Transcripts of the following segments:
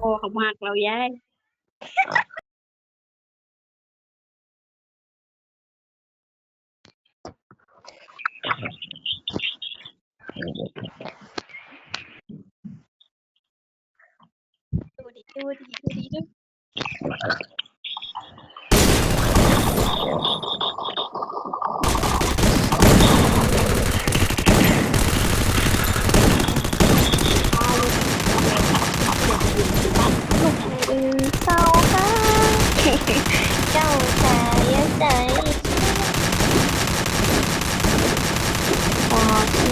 โอ้เขามากเราแย่ดูดิดูดิดูดิดู อือเศร้าค่ะเจ้าชายใจพอที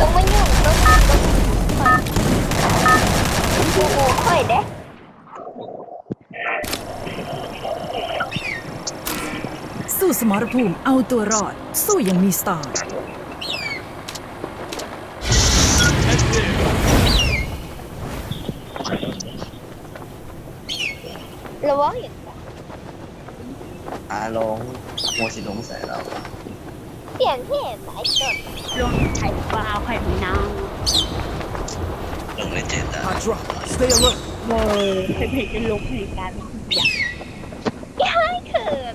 ต้องไม่ยุ่งต้องต้องต้องโอ้โหค่อยเด้ สู้ส มรภูมิเอาตัวรอด สู้อยังมีสไตล์ระวังอย่างอาลงโมสิลงใส่เราเสียงเห็นไหมจดลงไข่ปลาไข่ไม่นางลงในเจ็ดอะ I drop. Stay alert. เออเป็นเพลงจะลงเหตุการณ์อยาก ไม่เขิน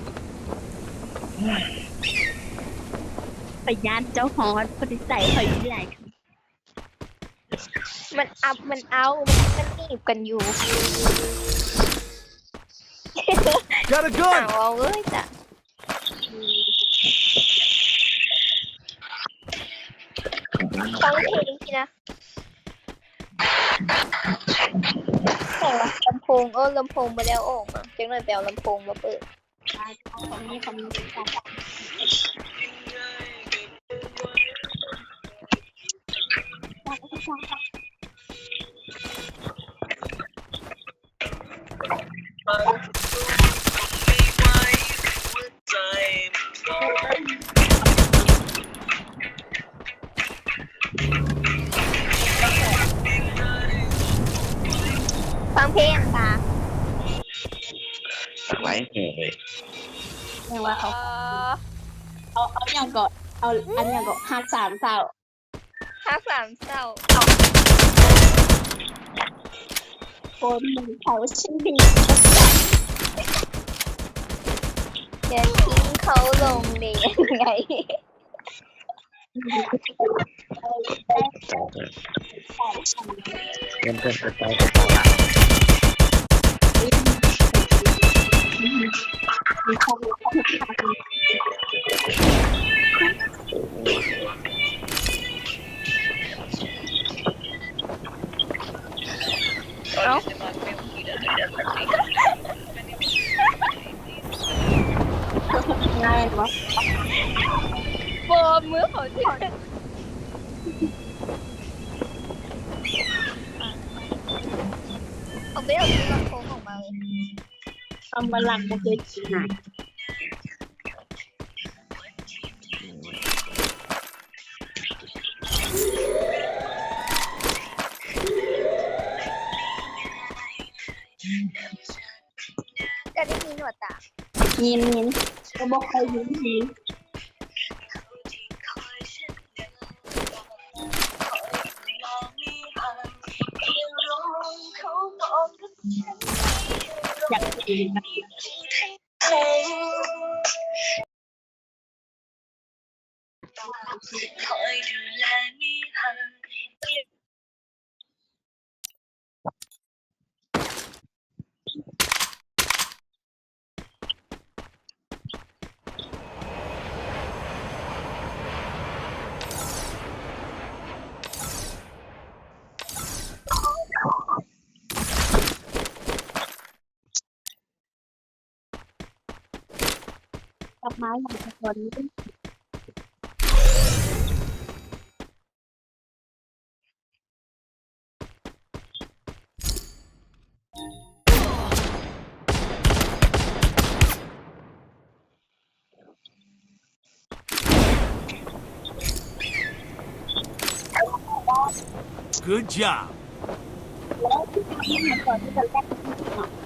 ไปย่านเจ้าฮอตปฏิใส่หอยที่ไหนมันอัพมันเอา มันมันหนีบกันอยู่ Got a หา gun. เอาเอ้ยจ้ะฟังเพลงสินะแต่ว่าลำโพงเออลำโพงมาแล้วออกมาจังเลยไปเอาลำโพงมาเปิด องนี้ของนี้ของฟังเพลงค่ะ ไว้หูเลย ยกว่าเขาเอ่อเอาเอาอย่างก่อนเอาอันอย่างก่อนห้าสามเศร้าฮักสามเศร้าคนหนึ่งเขาชื่อดีจะทิ้งเขาลงได้ยังไงเริ่มต้นไปไป มีความรู้ความคิดทางเอ้าง่ายเนาะโบมมือขาที่เขาไม่เอา คำบาลังก็เคยกินหายจะได้มีหนวดตายินยินก็บอกใครยินยินอย 你听好，太阳。 ไม้หลังคนนี้ Good job. แล้วที่ทำให้มันก่อนที่จะแลกที่หน่อ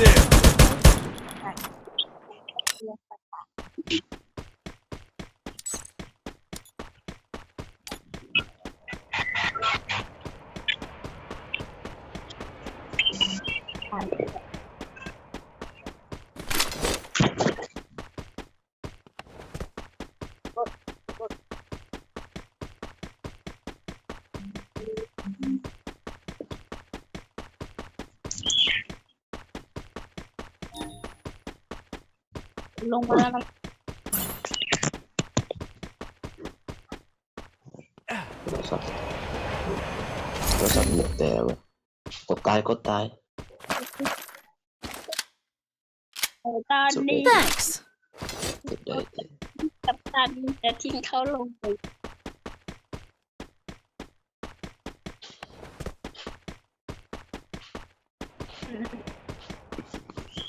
there. ลงมาแล้วโทรศัพท์โทรศัพท์หมดแต่เว้ยกดตายกดตายตอนนี้ Thanks. เก็บได้เก็บกับตันจะทิ้งเขาลงไป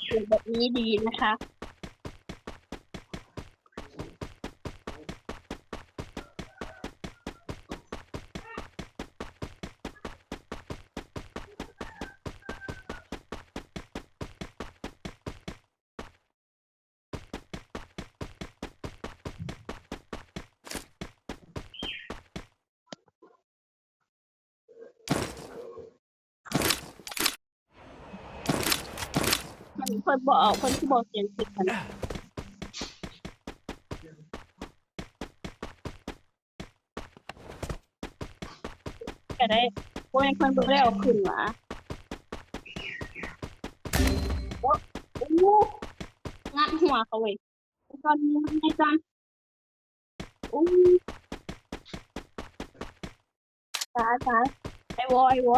อยู่แบบนี้ดีนะคะ นเพิ่นบอกเพิ่นที่บอกเสียงสิดกันก็ได้พวกเพิ่นบ่ได้เอาขึ้นหว่าโอ้โอ้งัดหัวเขาเว้ยตอนนี้มันไงจังโอ้ตายตายไอ้วอไอ้วอ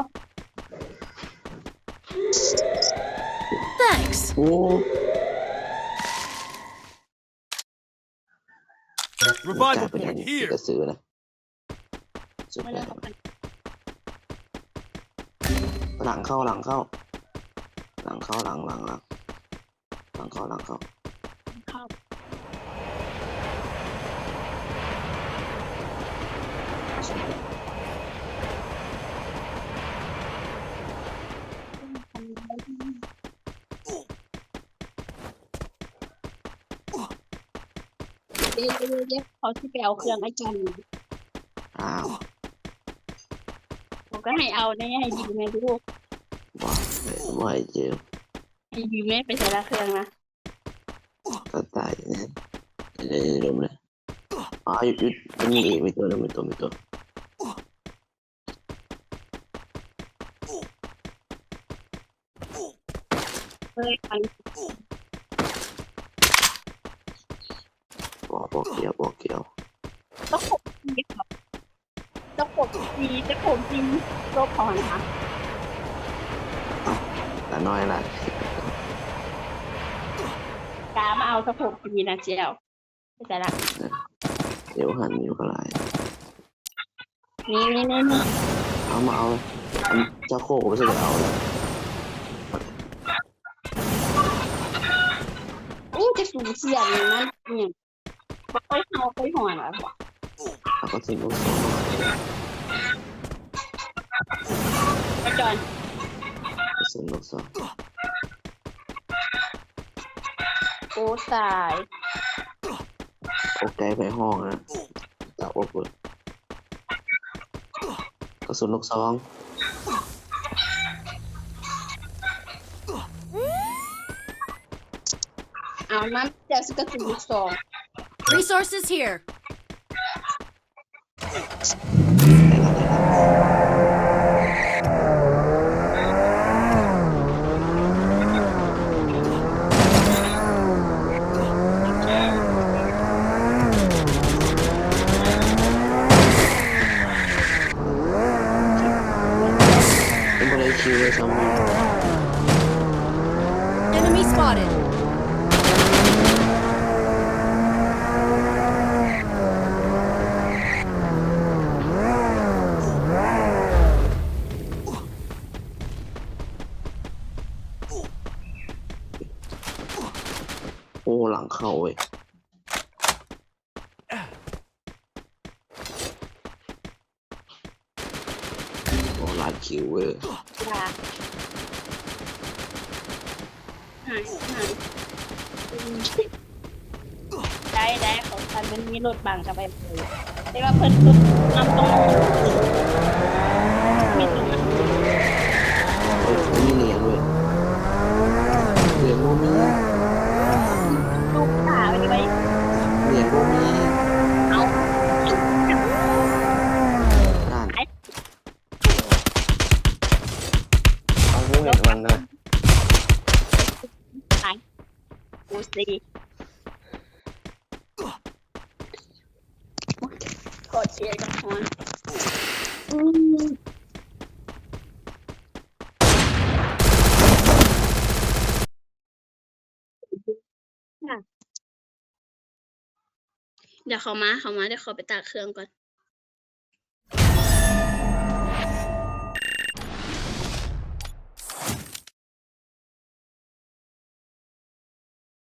Thanks. โอ้ Revival เป็น point ก here. ระสือนะสุดไม่แล้ได้วเขากันหลังเข้าหลังเข้า หลังเข้าหลังหลังหลังหลังเข้าหลังเข้าเข้าเเดี๋ยวเขาที่ไปเอาเครื่องไอ้จันอ้าวผมก็ให้เอาเนี่ยให้ยืมแม่ลูกบอกไม่ให้เจอให้ยืมแม่ไปใส่ละเครื่องนะก็ตายเนี่ยเดี๋ยวเดี๋ยวเลยอ๋อหยุดหยุดมันมีมีตัวนึงมีตัวมีตัวเฮ้ย มันบอกบอกเกี่ยวบอกเกี่ยวต้องขบดีครับต้องขบดีจะขบจริงโลกพอนะคะแต่น้อยละกามาเอาสะโพกดีนะเจียวไปใส่ละเดี๋ยวหันอยู่ก็ไรนี่นี่นี่นี่เอามาเอาอันเจ้าโคกไม่ใช่จะเอาแล้วอู้จะสูญเสียอย่างนั้นเนี่ย บ่ค่อยเอาไปหัวหรอแล้วก็ทิ้งลูกโซ่ไปจอนไปเซ็นลูกโซ่โอ้ตายโอเคไปห้องนะจับอบเลยกระสุนลูกซองเอามันเดี๋ Resources here. Enemy spotted. งเข้าเว้ยโอ้ลาดคิวเว้ยลาหายหายอืมได้ได้ของฉันมันมีรถบังกับไปเลยแต่ว่าเพิ่นรถนำตรงมีตรงนั้นเอ้ยมีเหรียญเว้ยเหรียญโมมีลู เดี๋ยวเขามาเขามาเดี๋ยวเขาไปตากเครื่องก่อน